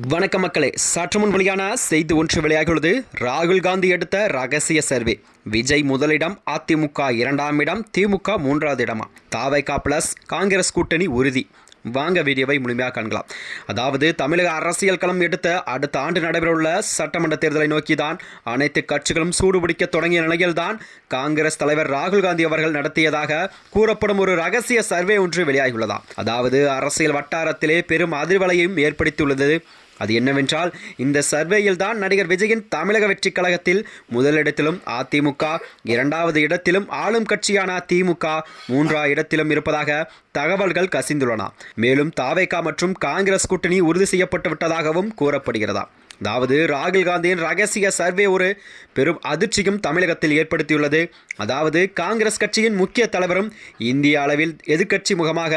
வணக்க மக்களே. சற்று முன் வெளியான செய்தி ஒன்று வெளியாகியுள்ளது. ராகுல் காந்தி எடுத்த ரகசிய சர்வே. விஜய் முதலிடம் அதிமுக இரண்டாம் இடம் திமுக மூன்றாவது இடமா? தாவைக்கா பிளஸ் காங்கிரஸ் கூட்டணி உறுதி. வாங்க வீடியோவை முழுமையாக காண்கலாம். அதாவது தமிழக அரசியல் களம் எடுத்த அடுத்த ஆண்டு நடைபெறவுள்ள சட்டமன்ற தேர்தலை நோக்கி தான் அனைத்து கட்சிகளும் சூடுபிடிக்க தொடங்கிய நிலையில்தான் காங்கிரஸ் தலைவர் ராகுல் காந்தி அவர்கள் நடத்தியதாக கூறப்படும் ஒரு ரகசிய சர்வே ஒன்று வெளியாகியுள்ளதாம். அதாவது அரசியல் வட்டாரத்திலே பெரும் அதிர்வலையும் ஏற்படுத்தியுள்ளது அது என்னவென்றால் இந்த சர்வேயில் தான் நடிகர் விஜயின் தமிழக வெற்றி கழகத்தில் முதலிடத்திலும் அதிமுக இரண்டாவது இடத்திலும் ஆளும் கட்சியான திமுக மூன்றா இடத்திலும் இருப்பதாக தகவல்கள் கசிந்துள்ளன. மேலும் தாவேகா மற்றும் காங்கிரஸ் கூட்டணி உறுதி செய்யப்பட்டு விட்டதாகவும் கூறப்படுகிறதா? அதாவது ராகுல் காந்தியின் ரகசிய சர்வே ஒரு பெரும் அதிர்ச்சியும் தமிழகத்தில் ஏற்படுத்தியுள்ளது. அதாவது காங்கிரஸ் கட்சியின் முக்கிய தலைவரும் இந்திய அளவில் எதிர்க்கட்சி முகமாக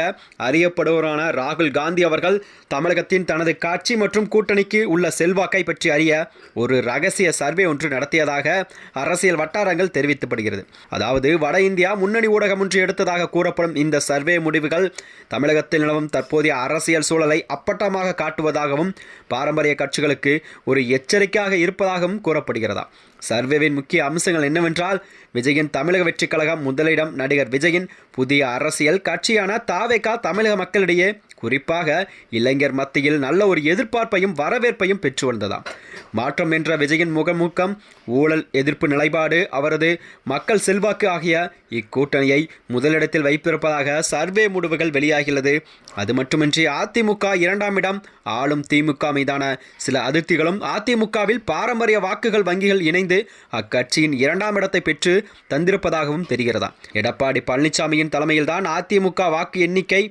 அறியப்படுவரான ராகுல் காந்தி அவர்கள் தமிழகத்தின் தனது கட்சி மற்றும் கூட்டணிக்கு உள்ள செல்வாக்கை பற்றி அறிய ஒரு ரகசிய சர்வே ஒன்று நடத்தியதாக அரசியல் வட்டாரங்கள் தெரிவிக்கப்படுகிறது அதாவது வட இந்தியா முன்னணி ஊடகம் ஒன்று எடுத்ததாக கூறப்படும் இந்த சர்வே முடிவுகள் தமிழகத்தில் நிலவும் தற்போதைய அரசியல் சூழலை அப்பட்டமாக காட்டுவதாகவும் பாரம்பரிய கட்சிகளுக்கு ஒரு எச்சரிக்கையாக இருப்பதாகவும் கூறப்படுகிறதா? சர்வேவின் முக்கிய அம்சங்கள் என்னவென்றால் விஜயின் தமிழக வெற்றி கழகம் முதலிடம் நடிகர் விஜயின் புதிய அரசியல் கட்சியான தாவேகா தமிழக மக்களிடையே குறிப்பாக இளைஞர் மத்தியில் நல்ல ஒரு எதிர்பார்ப்பையும் வரவேற்பையும் பெற்று வந்ததாம் மாற்றம் என்ற விஜயின் முகமுக்கம் ஊழல் எதிர்ப்பு நிலைப்பாடு அவரது மக்கள் செல்வாக்கு ஆகிய இக்கூட்டணியை முதலிடத்தில் வைத்திருப்பதாக சர்வே முடிவுகள் வெளியாகியுள்ளது. அது மட்டுமின்றி அதிமுக இரண்டாம் இடம் ஆளும் திமுக மீதான சில அதிருப்திகளும் அதிமுகவில் பாரம்பரிய வாக்குகள் வங்கிகள் இணைந்து அக்கட்சியின் இரண்டாம் இடத்தை பெற்று தந்திருப்பதாகவும் தெரிகிறதா எடப்பாடி பழனிசாமியின் தலைமையில்தான் அதிமுக வாக்கு எண்ணிக்கை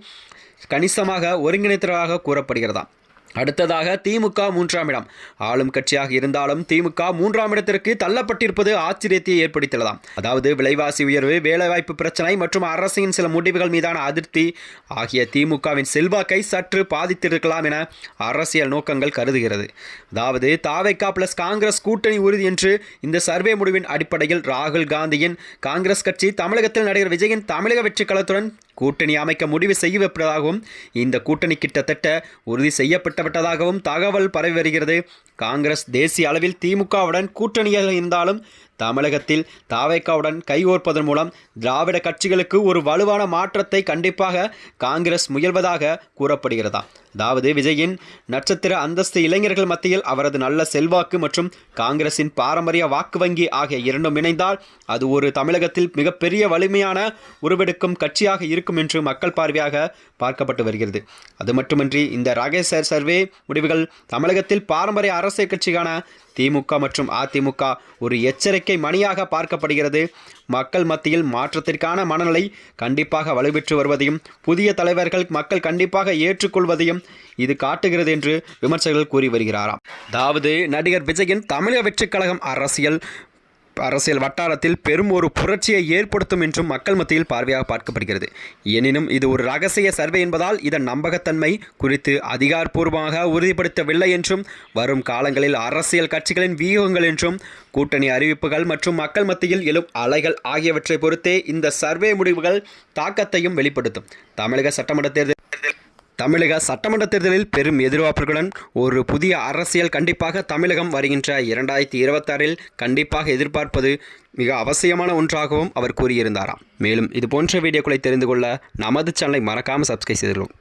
கணிசமாக ஒருங்கிணைத்ததாக கூறப்படுகிறதா அடுத்ததாக திமுக மூன்றாம் இடம். ஆளும் கட்சியாக இருந்தாலும் திமுக மூன்றாம் இடத்திற்கு தள்ளப்பட்டிருப்பது ஆச்சரியத்தை ஏற்படுத்தியுள்ளதாம். அதாவது விலைவாசி உயர்வு வேலைவாய்ப்பு பிரச்சனை மற்றும் அரசின் சில முடிவுகள் மீதான அதிருப்தி ஆகிய திமுகவின் செல்வாக்கை சற்று பாதித்திருக்கலாம் என அரசியல் நோக்கங்கள் கருதுகிறது. அதாவது தாவைக்கா பிளஸ் காங்கிரஸ் கூட்டணி உறுதி என்று இந்த சர்வே முடிவின் அடிப்படையில் ராகுல் காந்தியின் காங்கிரஸ் கட்சி தமிழகத்தில் நடிகர் விஜயின் தமிழக வெற்றி களத்துடன் கூட்டணி அமைக்க முடிவு செய்யப்பட்டதாகவும் இந்த கூட்டணி கிட்டத்தட்ட உறுதி செய்யப்பட்டுவிட்டதாகவும் தகவல் பரவி வருகிறது. காங்கிரஸ் தேசிய அளவில் திமுகவுடன் கூட்டணியாக இருந்தாலும் தமிழகத்தில் தாவேக்காவுடன் கைகோர்ப்பதன் மூலம் திராவிட கட்சிகளுக்கு ஒரு வலுவான மாற்றத்தை கண்டிப்பாக காங்கிரஸ் முயல்வதாக கூறப்படுகிறதா? அதாவது விஜயின் நட்சத்திர அந்தஸ்து இளைஞர்கள் மத்தியில் அவரது நல்ல செல்வாக்கு மற்றும் காங்கிரசின் பாரம்பரிய வாக்கு வங்கி ஆகிய இரண்டும் இணைந்தால் அது ஒரு தமிழகத்தில் மிகப்பெரிய வலிமையான உருவெடுக்கும் கட்சியாக இருக்கும் என்று மக்கள் பார்வையாக பார்க்கப்பட்டு வருகிறது. அது மட்டுமின்றி இந்த ரகசிய சர்வே முடிவுகள் தமிழகத்தில் பாரம்பரிய அரசியல் கட்சிக்கான திமுக மற்றும் அதிமுக ஒரு எச்சரிக்கை மணியாக பார்க்கப்படுகிறது. மக்கள் மத்தியில் மாற்றத்திற்கான மனநிலை கண்டிப்பாக வலுப்பெற்று வருவதையும் புதிய தலைவர்கள் மக்கள் கண்டிப்பாக ஏற்றுக்கொள்வதையும் இது காட்டுகிறது என்று விமர்சகர்கள் கூறி வருகிறாராம். அதாவது நடிகர் விஜயின் தமிழக வெற்றிக் கழகம் அரசியல் அரசியல் வட்டாரத்தில் பெரும் ஒரு புரட்சியை ஏற்படுத்தும் என்றும் மக்கள் மத்தியில் பார்வையாக பார்க்கப்படுகிறது. எனினும் இது ஒரு ரகசிய சர்வே என்பதால் இதன் நம்பகத்தன்மை குறித்து அதிகாரப்பூர்வமாக உறுதிப்படுத்தவில்லை என்றும் வரும் காலங்களில் அரசியல் கட்சிகளின் வியூகங்கள் என்றும் கூட்டணி அறிவிப்புகள் மற்றும் மக்கள் மத்தியில் எழும் அலைகள் ஆகியவற்றை பொறுத்தே இந்த சர்வே முடிவுகள் தாக்கத்தையும் வெளிப்படுத்தும். தமிழக சட்டமன்ற தேர்தல் தமிழக சட்டமன்ற தேர்தலில் பெரும் எதிர்பார்ப்புகளுடன் ஒரு புதிய அரசியல் கண்டிப்பாக தமிழகம் வருகின்ற இரண்டாயிரத்தி இருபத்தாறில் கண்டிப்பாக எதிர்பார்ப்பது மிக அவசியமான ஒன்றாகவும் அவர் கூறியிருந்தாராம். மேலும் இது போன்ற வீடியோக்களை தெரிந்து கொள்ள நமது சேனலை மறக்காமல் சப்ஸ்கிரைப் செய்துள்ளோம்